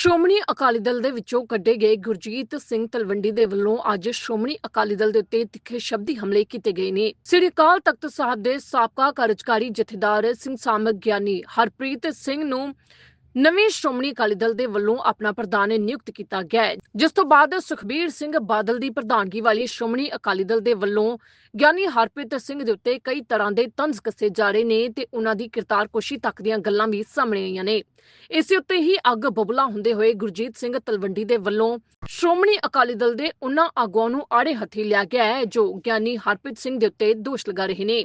ਸ਼੍ਰੋਮਣੀ ਅਕਾਲੀ ਦਲ ਦੇ ਵਿੱਚੋਂ ਕੱਢੇ ਗਏ ਗੁਰਜੀਤ ਸਿੰਘ ਤਲਵੰਡੀ ਦੇ ਵੱਲੋਂ ਅੱਜ ਸ਼੍ਰੋਮਣੀ ਅਕਾਲੀ ਦਲ ਦੇ ਉੱਤੇ ਤਿੱਖੇ ਸ਼ਬਦੀ ਹਮਲੇ ਕੀਤੇ ਗਏ ਨੇ। ਸ੍ਰੀ ਅਕਾਲ ਤਖਤ ਸਾਹਿਬ ਦੇ ਸਾਬਕਾ ਕਾਰਜਕਾਰੀ ਜਥੇਦਾਰ ਸਿੰਘ ਸਾਮਕ ਗਿਆਨੀ ਹਰਪ੍ਰੀਤ ਸਿੰਘ ਨੂੰ ਨਵੇਂ ਸ਼੍ਰੋਮਣੀ ਅਕਾਲੀ ਦਲ ਦੇ ਵੱਲੋਂ ਆਪਣਾ ਪ੍ਰਧਾਨ ਨਿਯੁਕਤ ਕੀਤਾ ਗਿਆ ਹੈ। ਜਿਸ ਤੋਂ ਬਾਅਦ ਸੁਖਬੀਰ ਸਿੰਘ ਬਾਦਲ ਦੀ ਪ੍ਰਧਾਨਗੀ ਵਾਲੀ ਸ਼੍ਰੋਮਣੀ ਅਕਾਲੀ ਦਲ ਦੇ ਵੱਲੋਂ ਗਿਆਨੀ ਹਰਪ੍ਰੀਤ ਸਿੰਘ ਦੇ ਉੱਤੇ ਕਈ ਤਰ੍ਹਾਂ ਦੇ ਤੰਜ਼ ਕੱਸੇ ਜਾ ਰਹੇ ਨੇ ਤੇ ਉਹਨਾਂ ਦੀ ਕਿਰਤਾਰਕੁਸ਼ੀ ਤੱਕ ਦੀਆਂ ਗੱਲਾਂ ਵੀ ਸਾਹਮਣੇ ਆਈਆਂ ਨੇ। ਇਸੇ ਉੱਤੇ ਹੀ ਅੱਗ ਬਬਲਾ ਹੁੰਦੇ ਹੋਏ ਗੁਰਜੀਤ ਸਿੰਘ ਤਲਵੰਡੀ ਦੇ ਵੱਲੋਂ ਸ਼੍ਰੋਮਣੀ ਅਕਾਲੀ ਦਲ ਦੇ ਉਹਨਾਂ ਆਗੂਆਂ ਨੂੰ ਆੜੇ ਹੱਥੀ ਲਿਆ ਗਿਆ ਹੈ, ਜੋ ਗਿਆਨੀ ਹਰਪ੍ਰੀਤ ਸਿੰਘ ਦੇ ਉੱਤੇ ਦੋਸ਼ ਲਗਾ ਰਹੇ ਨੇ।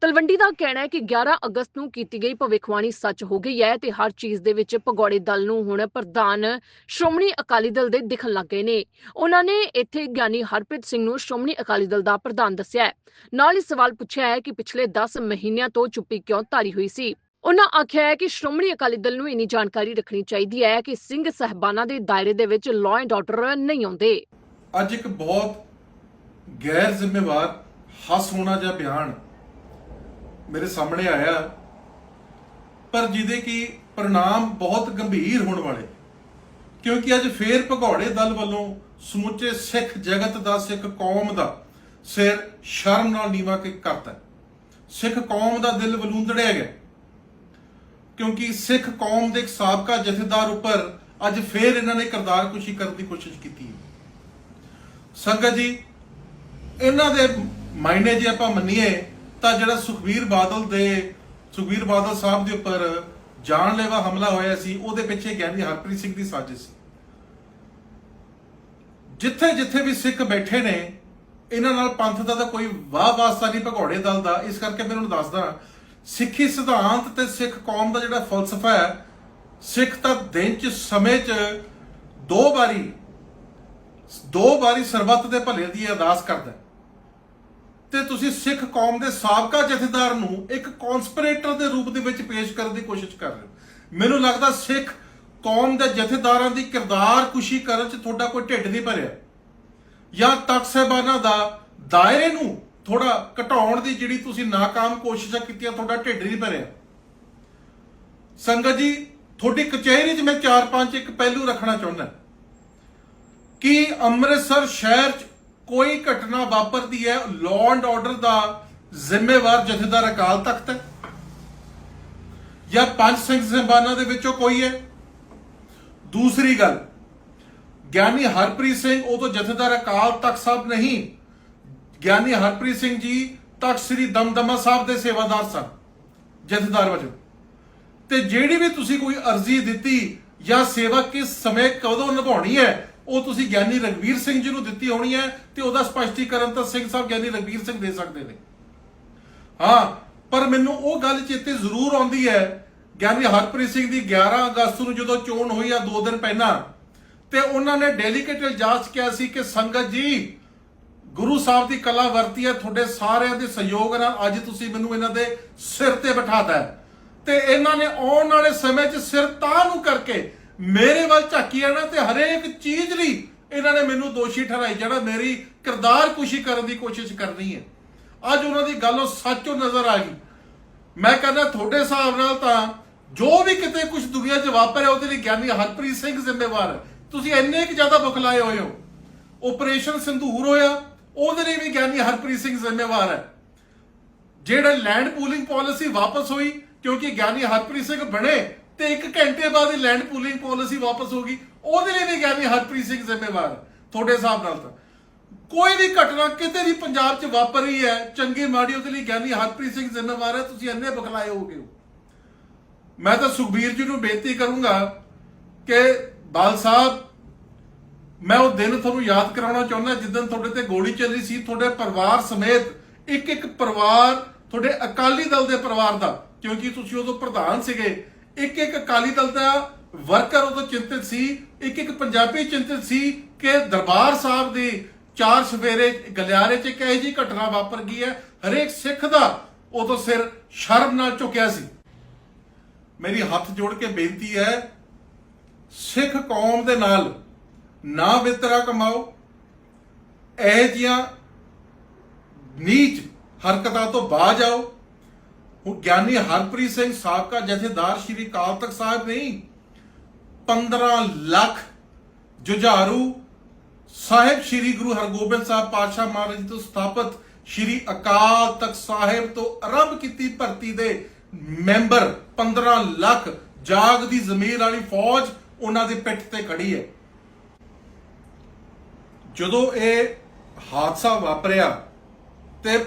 ਤਲਵੰਡੀ ਦਾ ਕਹਿਣਾ ਹੈ ਕਿ 11 ਅਗਸਤ ਨੂੰ ਕੀਤੀ ਗਈ ਭਵਿੱਖਬਾਣੀ ਸੱਚ ਹੋ ਗਈ ਹੈ ਤੇ ਹਰ ਚੀਜ਼ ਦੇ ਵਿੱਚ ਭਗੌੜੇ ਦਲ ਨੂੰ ਹੁਣ ਪ੍ਰਧਾਨ ਸ਼੍ਰੋਮਣੀ ਅਕਾਲੀ ਦਲ ਦੇ ਦਿਖਣ ਲੱਗ ਗਏ ਨੇ। ਉਹਨਾਂ ਨੇ ਇੱਥੇ ਗਿਆਨੀ ਹਰਪ੍ਰੀਤ ਸਿੰਘ ਨੂੰ ਸ਼੍ਰੋਮਣੀ ਅਕਾਲੀ ਦਲ ਦਾ ਪ੍ਰਧਾਨ ਦੱਸਿਆ ਹੈ। ਨਾਲ ਹੀ ਸਵਾਲ ਪੁੱਛਿਆ ਹੈ ਕਿ ਪਿਛਲੇ 10 ਮਹੀਨਿਆਂ ਤੋਂ ਚੁੱਪੀ ਕਿਉਂ ਧਾਰੀ ਹੋਈ ਸੀ? ਉਹਨਾਂ ਆਖਿਆ ਹੈ ਕਿ ਸ਼੍ਰੋਮਣੀ ਅਕਾਲੀ ਦਲ ਨੂੰ ਇਨੀ ਜਾਣਕਾਰੀ ਰੱਖਣੀ ਚਾਹੀਦੀ ਹੈ ਕਿ ਸਿੰਘ ਸਹਿਬਾਨਾਂ ਦੇ ਦਾਇਰੇ ਦੇ ਵਿੱਚ ਲਾਅ ਐਂਡ ਆਰਡਰ ਨਹੀਂ ਆਉਂਦੇ। ਅੱਜ ਇੱਕ ਬਹੁਤ ਗੈਰ ਜ਼ਿੰਮੇਵਾਰ ਹੱਸ ਹੋਣਾ ਜਿਹਾ ਬਿਆਨ ਮੇਰੇ ਸਾਹਮਣੇ ਆਇਆ, ਪਰ ਜਿਹਦੇ ਕੀ ਪ੍ਰਣਾਮ ਬਹੁਤ ਗੰਭੀਰ ਹੋਣ ਵਾਲੇ। ਕਿਉਂਕਿ ਅੱਜ ਫੇਰ ਭਗੌੜੇ ਦਲ ਵੱਲੋਂ ਸਮੁੱਚੇ ਸਿੱਖ ਜਗਤ ਦਾ, ਸਿੱਖ ਕੌਮ ਦਾ ਸਿਰ ਸ਼ਰਮ ਨਾਲ ਨੀਵਾ ਕੇ ਕਰਤਾ ਸਿੱਖ ਕੌਮ ਦਾ ਦਿਲ ਵਲੂੰਦੜਿਆ ਗਿਆ। ਕਿਉਂਕਿ ਸਿੱਖ ਕੌਮ ਦੇ ਇੱਕ ਸਾਬਕਾ ਜਥੇਦਾਰ ਉੱਪਰ ਅੱਜ ਫੇਰ ਇਹਨਾਂ ਨੇ ਕਰਤਾਰਕੁਸ਼ੀ ਕਰਨ ਦੀ ਕੋਸ਼ਿਸ਼ ਕੀਤੀ ਹੈ। ਸੰਗਤ ਜੀ, ਇਹਨਾਂ ਦੇ ਮਾਇਨੇ ਜੇ ਆਪਾਂ ਮੰਨੀਏ ਤਾਂ ਜਿਹੜਾ ਸੁਖਬੀਰ ਬਾਦਲ ਦੇ, ਸੁਖਬੀਰ ਬਾਦਲ ਸਾਹਿਬ ਦੇ ਉੱਪਰ ਜਾਨਲੇਵਾ ਹਮਲਾ ਹੋਇਆ ਸੀ, ਉਹਦੇ ਪਿੱਛੇ ਕਹਿੰਦੀ ਹਰਪ੍ਰੀਤ ਸਿੰਘ ਦੀ ਸਾਜ਼ਿਸ਼ ਸੀ ਜਿੱਥੇ ਜਿੱਥੇ ਵੀ ਸਿੱਖ ਬੈਠੇ ਨੇ, ਇਹਨਾਂ ਨਾਲ ਪੰਥ ਦਾ ਤਾਂ ਕੋਈ ਵਾਹ ਵਾਸਤਾ ਨਹੀਂ, ਭਗੌੜੇ ਦਲ ਦਾ ਇਸ ਕਰਕੇ ਮੈਂ ਤੁਹਾਨੂੰ ਦੱਸਦਾ ਸਿੱਖੀ ਸਿਧਾਂਤ ਤੇ ਸਿੱਖ ਕੌਮ ਦਾ ਜਿਹੜਾ ਫਲਸਫਾ ਹੈ, ਸਿੱਖ ਤਾਂ ਦਿਨ ਚ, ਸਮੇਂ ਚ ਦੋ ਵਾਰੀ ਦੋ ਵਾਰੀ ਸਰਬੱਤ ਦੇ ਭਲੇ ਦੀ ਅਰਦਾਸ ਕਰਦਾ ਹੈ। ਤੇ ਤੁਸੀਂ ਸਿੱਖ ਕੌਮ ਦੇ ਸਾਬਕਾ ਜਥੇਦਾਰ ਨੂੰ ਇੱਕ ਕਨਸਪੀਰੇਟਰ ਦੇ ਰੂਪ ਦੇ ਵਿੱਚ ਪੇਸ਼ ਕਰਨ ਦੀ ਕੋਸ਼ਿਸ਼ ਕਰ ਰਹੇ ਹੋ। ਮੈਨੂੰ ਲੱਗਦਾ ਸਿੱਖ ਕੌਮ ਦੇ ਜਥੇਦਾਰਾਂ ਦੀ ਕਿਰਦਾਰ ਕੁਸ਼ੀ ਕਰਨ 'ਚ ਤੁਹਾਡਾ ਕੋਈ ਢਿੱਡ ਨਹੀਂ ਭਰਿਆ। ਜਾਂ ਤਖਤ ਸਾਹਿਬਾਨਾਂ ਦਾ ਦਾਇਰੇ ਨੂੰ ਥੋੜਾ ਘਟਾਉਣ ਦੀ ਜਿਹੜੀ ਤੁਸੀਂ ਨਾਕਾਮ ਕੋਸ਼ਿਸ਼ਾਂ ਕੀਤੀਆਂ, ਤੁਹਾਡਾ ਢਿੱਡ ਨਹੀਂ ਭਰਿਆ। ਸੰਗਤ ਜੀ, ਤੁਹਾਡੀ ਕਚਹਿਰੀ 'ਚ ਮੈਂ 4-5 ਇੱਕ ਪਹਿਲੂ ਰੱਖਣਾ ਚਾਹੁੰਦਾ। ਕਿ ਅੰਮ੍ਰਿਤਸਰ ਸ਼ਹਿਰ 'ਚ ਕੋਈ ਘਟਨਾ ਵਾਪਰਦੀ ਹੈ ਲਾਅ ਐਂਡ ਆਰਡਰ ਦਾ ਜ਼ਿੰਮੇਵਾਰ ਜਥੇਦਾਰ ਅਕਾਲ ਤਖਤ ਹੈ? ਜਾਂ ਪੰਜ ਸਿੰਘ ਸਾਹਿਬਾਨਾਂ ਦੇ ਵਿੱਚੋਂ ਕੋਈ ਹੈ? ਦੂਸਰੀ ਗੱਲ, ਗਿਆਨੀ ਹਰਪ੍ਰੀਤ ਸਿੰਘ, ਉਹ ਤੋਂ ਜਥੇਦਾਰ ਅਕਾਲ ਤਖਤ ਸਾਹਿਬ ਨਹੀਂ। ਗਿਆਨੀ ਹਰਪ੍ਰੀਤ ਸਿੰਘ ਜੀ ਤਖਤ ਸ੍ਰੀ ਦਮਦਮਾ ਸਾਹਿਬ ਦੇ ਸੇਵਾਦਾਰ ਸਨ, ਜਥੇਦਾਰ ਵਜੋਂ। ਤੇ ਜਿਹੜੀ ਵੀ ਤੁਸੀਂ ਕੋਈ ਅਰਜ਼ੀ ਦਿੱਤੀ ਜਾਂ ਸੇਵਾ ਕਿਸ ਸਮੇਂ ਕਦੋਂ ਨਿਭਾਉਣੀ ਹੈ ਉਹ ਤੁਸੀਂ ਗਿਆਨੀ ਰਗਵੀਰ ਸਿੰਘ ਜੀ ਨੂੰ ਦਿੱਤੀ ਹੋਣੀ ਹੈ ਤੇ ਉਹਦਾ ਸਪਸ਼ਟੀਕਰਨ ਤਾਂ ਸਿੰਘ ਸਾਹਿਬ ਗਿਆਨੀ ਰਗਵੀਰ ਸਿੰਘ ਦੇ ਸਕਦੇ ਨੇ। ਹਾਂ, ਪਰ ਮੈਨੂੰ ਉਹ ਗੱਲ ਚੇਤੇ ਜ਼ਰੂਰ ਆਉਂਦੀ ਹੈ। ਗਿਆਨੀ ਹਰਪ੍ਰੀਤ ਸਿੰਘ ਦੀ 11 ਅਗਸਤ ਨੂੰ ਜਦੋਂ ਚੋਣ ਹੋਈ ਆ 2 ਦਿਨ ਪਹਿਲਾਂ, ਤੇ ਉਹਨਾਂ ਨੇ ਡੈਲੀਗੇਟ ਇਜਾਜ਼ਤ ਕਿਹਾ ਸੀ ਕਿ ਸੰਗਤ ਜੀ, ਗੁਰੂ ਸਾਹਿਬ ਦੀ ਕਲਾ ਵਰਤੀ ਹੈ, ਤੁਹਾਡੇ ਸਾਰਿਆਂ ਦੇ ਸਹਿਯੋਗ ਨਾਲ ਅੱਜ ਤੁਸੀਂ ਮੈਨੂੰ ਇਹਨਾਂ ਦੇ ਸਿਰ ਤੇ ਬਿਠਾਤਾ ਤੇ ਇਹਨਾਂ ਨੇ ਆਉਣ ਵਾਲੇ ਸਮੇਂ 'ਚ ਸਿਰ ਤਾਂ ਨੂੰ ਕਰਕੇ ਮੇਰੇ ਵੱਲ ਝਾਕੀ ਆਣਾ ਤੇ ਹਰੇਕ ਚੀਜ਼ ਲਈ ਇਹਨਾਂ ਨੇ ਮੈਨੂੰ ਦੋਸ਼ੀ ਠਹਿਰਾਈ, ਜਿਹੜਾ ਮੇਰੀ ਕਿਰਦਾਰ ਕੁਸ਼ੀ ਕਰਨ ਦੀ ਕੋਸ਼ਿਸ਼ ਕਰਨੀ ਹੈ। ਅੱਜ ਉਹਨਾਂ ਦੀ ਗੱਲ ਉਹ ਸੱਚੋ ਨਜ਼ਰ ਆ ਗਈ। ਮੈਂ ਕਹਿੰਦਾ ਤੁਹਾਡੇ ਹਿਸਾਬ ਨਾਲ ਤਾਂ ਜੋ ਵੀ ਕਿਤੇ ਕੁਝ ਦੁਨੀਆ 'ਚ ਵਾਪਰਿਆ ਉਹਦੇ ਲਈ ਗਿਆਨੀ ਹਰਪ੍ਰੀਤ ਸਿੰਘ ਜ਼ਿੰਮੇਵਾਰ ਹੈ। ਤੁਸੀਂ ਇੰਨੇ ਕਿ ਜ਼ਿਆਦਾ ਬੁਖਲਾਏ ਹੋਏ ਹੋ। ਆਪਰੇਸ਼ਨ ਸਿੰਧੂਰ ਹੋਇਆ, ਉਹਦੇ ਲਈ ਵੀ ਗਿਆਨੀ ਹਰਪ੍ਰੀਤ ਸਿੰਘ ਜ਼ਿੰਮੇਵਾਰ ਹੈ। ਜਿਹੜਾ ਲੈਂਡ ਪੂਲਿੰਗ ਪਾਲਿਸੀ ਵਾਪਸ ਹੋਈ, ਕਿਉਂਕਿ ਗਿਆਨੀ ਹਰਪ੍ਰੀਤ ਸਿੰਘ ਬਣੇ ਤੇ 1 ਘੰਟੇ ਬਾਅਦ ਇਹ ਲੈਂਡ ਪੂਲਿੰਗ ਪਾਲਿਸੀ ਵਾਪਸ ਹੋ ਗਈ ਉਹਦੇ ਲਈ ਵੀ ਗਿਆਨੀ ਹਰਪ੍ਰੀਤ ਸਿੰਘ ਜ਼ਿੰਮੇਵਾਰ, ਤੁਹਾਡੇ ਹਿਸਾਬ ਨਾਲ ਤਾਂ। ਕੋਈ ਵੀ ਘਟਨਾ ਕਿਤੇ ਵੀ ਪੰਜਾਬ 'ਚ ਵਾਪਰ ਰਹੀ ਹੈ, ਚੰਗੀ ਮਾੜੀ ਉਹਦੇ ਲਈ ਗਿਆਨੀ ਹਰਪ੍ਰੀਤ ਸਿੰਘ ਜ਼ਿੰਮੇਵਾਰ ਹੈ, ਤੁਸੀਂ ਇੰਨੇ ਬਖਲਾਏ ਹੋਗੇ ਹੋ। ਮੈਂ ਤਾਂ ਸੁਖਬੀਰ ਜੀ ਨੂੰ ਬੇਨਤੀ ਕਰੂੰਗਾ ਕਿ ਬਾਲ ਸਾਹਿਬ, ਮੈਂ ਉਹ ਦਿਨ ਤੁਹਾਨੂੰ ਯਾਦ ਕਰਾਉਣਾ ਚਾਹੁੰਦਾ, ਜਿੱਦਣ ਤੁਹਾਡੇ ਤੇ ਗੋਲੀ ਚੱਲੀ ਸੀ, ਤੁਹਾਡੇ ਪਰਿਵਾਰ ਸਮੇਤ ਇੱਕ ਇੱਕ ਪਰਿਵਾਰ, ਤੁਹਾਡੇ ਅਕਾਲੀ ਦਲ ਦੇ ਪਰਿਵਾਰ ਦਾ, ਕਿਉਂਕਿ ਤੁਸੀਂ ਉਦੋਂ ਪ੍ਰਧਾਨ ਸੀਗੇ ਇੱਕ ਇੱਕ ਅਕਾਲੀ ਦਲ ਦਾ ਵਰਕਰ ਉਦੋਂ ਚਿੰਤਿਤ ਸੀ ਇੱਕ ਇੱਕ ਪੰਜਾਬੀ ਚਿੰਤਿਤ ਸੀ ਕਿ ਦਰਬਾਰ ਸਾਹਿਬ ਦੀ ਚਾਰ ਸਵੇਰੇ ਗਲਿਆਰੇ 'ਚ ਇੱਕ ਇਹੋ ਜਿਹੀ ਘਟਨਾ ਵਾਪਰ ਗਈ ਹੈ, ਹਰੇਕ ਸਿੱਖ ਦਾ ਉਦੋਂ ਸਿਰ ਸ਼ਰਮ ਨਾਲ ਝੁਕਿਆ ਸੀ। ਮੇਰੀ ਹੱਥ ਜੋੜ ਕੇ ਬੇਨਤੀ ਹੈ, ਸਿੱਖ ਕੌਮ ਦੇ ਨਾਲ ਨਾ ਵਿਤਰਾ ਕਮਾਓ, ਇਹ ਜੀਆਂ ਨੀਚ ਹਰਕਤਾਂ ਤੋਂ ਬਾਜ ਆਓ ਹੁਣ ਗਿਆਨੀ ਹਰਪ੍ਰੀਤ ਸਿੰਘ ਸਾਬਕਾ ਜਥੇਦਾਰ ਸ਼੍ਰੀ ਅਕਾਲ ਤਖਤ ਸਾਹਿਬ ਨਹੀਂ 15 ਲੱਖ ਜੁਝਾਰੂ ਸਾਹਿਬ ਸ੍ਰੀ ਗੁਰੂ ਹਰਗੋਬਿੰਦ ਸਾਹਿਬ ਪਾਤਸ਼ਾਹ ਮਹਾਰਾਜ ਤੋਂ ਸਥਾਪਿਤ ਸ੍ਰੀ ਅਕਾਲ ਤਖਤ ਸਾਹਿਬ ਤੋਂ ਆਰੰਭ ਕੀਤੀ ਭਰਤੀ ਦੇ ਮੈਂਬਰ 15 ਲੱਖ ਜਾਗ ਦੀ ਜ਼ਮੀਰ ਵਾਲੀ ਫੌਜ ਉਹਨਾਂ ਦੇ ਪਿੱਠ ਤੇ ਖੜੀ ਹੈ। ਜਦੋਂ ਇਹ ਹਾਦਸਾ ਵਾਪਰਿਆ ਤੇ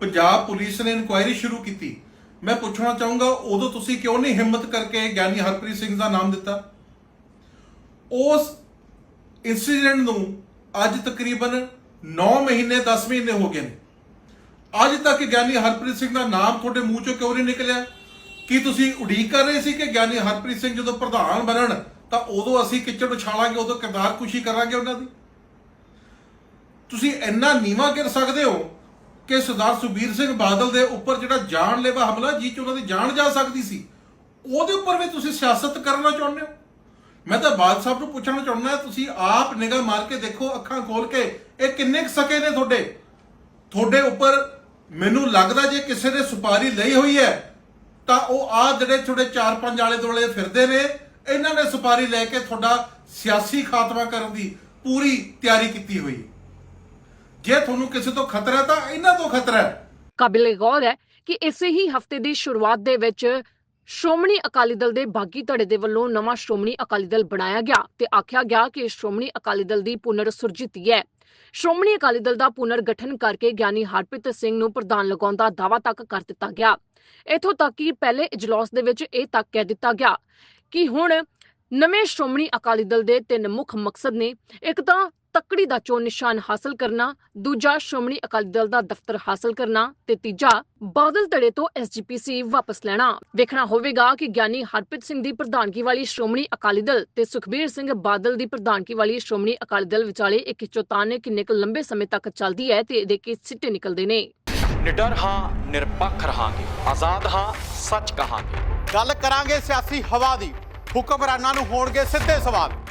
ਪੰਜਾਬ ਪੁਲਿਸ ਨੇ ਇਨਕੁਆਇਰੀ ਸ਼ੁਰੂ ਕੀਤੀ। ਮੈਂ ਪੁੱਛਣਾ ਚਾਹੂੰਗਾ, ਉਦੋਂ ਤੁਸੀਂ ਕਿਉਂ ਨਹੀਂ ਹਿੰਮਤ ਕਰਕੇ ਗਿਆਨੀ ਹਰਪ੍ਰੀਤ ਸਿੰਘ ਦਾ ਨਾਮ ਦਿੱਤਾ? ਉਸ ਇਨਸੀਡੈਂਟ ਨੂੰ ਅੱਜ ਤਕਰੀਬਨ 9 ਮਹੀਨੇ 10 ਮਹੀਨੇ ਹੋ ਗਏ ਨੇ। ਅੱਜ ਤੱਕ ਗਿਆਨੀ ਹਰਪ੍ਰੀਤ ਸਿੰਘ ਦਾ ਨਾਮ ਤੁਹਾਡੇ ਮੂੰਹ ਚੋਂ ਕਿਉਂ ਨਹੀਂ ਨਿਕਲਿਆ? ਕੀ ਤੁਸੀਂ ਉਡੀਕ ਕਰ ਰਹੇ ਸੀ ਕਿ ਗਿਆਨੀ ਹਰਪ੍ਰੀਤ ਸਿੰਘ ਜਦੋਂ ਪ੍ਰਧਾਨ ਬਣਨ, ਤਾਂ ਉਦੋਂ ਅਸੀਂ ਕਿਚੜ ਉਛਾਲਾਂਗੇ, ਉਦੋਂ ਕਿਰਦਾਰ ਕੁਸ਼ੀ ਕਰਾਂਗੇ ਉਹਨਾਂ ਦੀ? ਤੁਸੀਂ ਇੰਨਾ ਨੀਵਾ ਗਿਰ ਸਕਦੇ ਹੋ ਕਿ ਸਰਦਾਰ ਸੁਬੀਰ ਸਿੰਘ ਬਾਦਲ ਦੇ ਉੱਪਰ ਜਿਹੜਾ ਜਾਨਲੇਵਾ ਹਮਲਾ ਜੀ ਚ ਉਹਨਾਂ ਦੀ ਜਾਨ ਜਾ ਸਕਦੀ ਸੀ, ਉਹਦੇ ਉੱਪਰ ਵੀ ਤੁਸੀਂ ਸਿਆਸਤ ਕਰਨਾ ਚਾਹੁੰਦੇ ਹੋ? ਮੈਂ ਤਾਂ ਬਾਦ ਸਾਹਿਬ ਨੂੰ ਪੁੱਛਣਾ ਚਾਹੁੰਦਾ, ਤੁਸੀਂ ਆਪ ਨਿਗਾਹ ਮਾਰ ਕੇ ਦੇਖੋ, ਅੱਖਾਂ ਖੋਲ ਕੇ, ਇਹ ਕਿੰਨੇ ਕੁ ਸਕੇ ਨੇ ਤੁਹਾਡੇ? ਤੁਹਾਡੇ ਉੱਪਰ ਮੈਨੂੰ ਲੱਗਦਾ ਜੇ ਕਿਸੇ ਨੇ ਸੁਪਾਰੀ ਲਈ ਹੋਈ ਹੈ, ਤਾਂ ਉਹ ਆ ਜਿਹੜੇ ਤੁਹਾਡੇ ਚਾਰ ਪੰਜ ਆਲੇ ਦੁਆਲੇ ਫਿਰਦੇ ਨੇ, ਇਹਨਾਂ ਨੇ ਸੁਪਾਰੀ ਲੈ ਕੇ ਤੁਹਾਡਾ ਸਿਆਸੀ ਖਾਤਮਾ ਕਰਨ ਦੀ ਪੂਰੀ ਤਿਆਰੀ ਕੀਤੀ ਹੋਈ ਜੇ ਤੁਹਾਨੂੰ ਕਿਸੇ ਤੋਂ ਖਤਰਾ ਹੈ ਤਾਂ ਇਹਨਾਂ ਤੋਂ ਖਤਰਾ ਹੈ। ਕਾਬਿਲੇ ਗੌਰ ਹੈ ਕਿ ਇਸੇ ਹੀ ਹਫ਼ਤੇ ਦੀ ਸ਼ੁਰੂਆਤ ਦੇ ਵਿੱਚ ਸ਼੍ਰੋਮਣੀ ਅਕਾਲੀ ਦਲ ਦੇ ਬਾਗੀ ਧੜੇ ਦੇ ਵੱਲੋਂ ਨਵਾਂ ਸ਼੍ਰੋਮਣੀ ਅਕਾਲੀ ਦਲ ਬਣਾਇਆ ਗਿਆ ਤੇ ਆਖਿਆ ਗਿਆ ਕਿ ਸ਼੍ਰੋਮਣੀ ਅਕਾਲੀ ਦਲ ਦੀ ਪੁਨਰ ਸੁਰਜੀਤੀ ਹੈ ਸ਼੍ਰੋਮਣੀ ਅਕਾਲੀ ਦਲ ਦਾ ਪੁਨਰ ਗਠਨ ਕਰਕੇ ਗਿਆਨੀ ਹਰਪ੍ਰੀਤ ਸਿੰਘ ਨੂੰ ਪ੍ਰਧਾਨ ਲਗਾਉਣ ਦਾ ਦਾਅਵਾ ਤੱਕ ਕਰ ਦਿੱਤਾ ਗਿਆ। ਇਥੋਂ ਤੱਕ ਕਿ ਪਹਿਲੇ ਇਜਲਾਸ ਦੇ ਵਿੱਚ ਇਹ ਤੱਕ ਕਹਿ ਦਿੱਤਾ ਗਿਆ ਕਿ ਹੁਣ ਨਵੇਂ ਸ਼੍ਰੋਮਣੀ ਅਕਾਲੀ ਦਲ ਦੇ ਤਿੰਨ ਮੁੱਖ ਮਕਸਦ ਨੇ, ਇੱਕ ਤਾਂ ਤੱਕੜੀ ਦਾ ਚੋਣ ਨਿਸ਼ਾਨ ਹਾਸਲ ਕਰਨਾ ਦੂਜਾ ਸ਼੍ਰੋਮਣੀ ਅਕਾਲੀ ਦਲ ਦਾ ਦਫ਼ਤਰ ਹਾਸਲ ਕਰਨਾ ਤੇ ਤੀਜਾ ਬਾਦਲ ਧੜੇ ਤੋਂ ਐਸਜੀਪੀਸੀ ਵਾਪਸ ਲੈਣਾ। ਵੇਖਣਾ ਹੋਵੇਗਾ ਕਿ ਗਿਆਨੀ ਹਰਪ੍ਰੀਤ ਸਿੰਘ ਦੀ ਪ੍ਰਧਾਨਗੀ ਵਾਲੀ ਸ਼੍ਰੋਮਣੀ ਅਕਾਲੀ ਦਲ ਤੇ ਸੁਖਬੀਰ ਸਿੰਘ ਬਾਦਲ ਦੀ ਪ੍ਰਧਾਨਗੀ ਵਾਲੀ ਸ਼੍ਰੋਮਣੀ ਅਕਾਲੀ ਦਲ ਵਿਚਾਲੇ ਇੱਕ ਖਿੱਚੋਤਾਣ ਕਿੰਨੇ ਕੁ ਲੰਬੇ ਸਮੇਂ ਤੱਕ ਚੱਲਦੀ ਹੈ ਤੇ ਇਹਦੇ ਕੀ ਸਿੱਟੇ ਨਿਕਲਦੇ ਨੇ। ਨਿਡਰ ਹਾਂ ਨਿਰਪੱਖ ਰਹਾਂਗੇ। ਆਜ਼ਾਦ ਹਾਂ ਸੱਚ ਕਹਾਂਗੇ। ਗੱਲ ਕਰਾਂਗੇ ਸਿਆਸੀ ਹਵਾ ਦੀ। ਹੁਕਮਰਾਨਾਂ ਨੂੰ ਹੋਣਗੇ ਸਿੱਧੇ ਸਵਾਲ।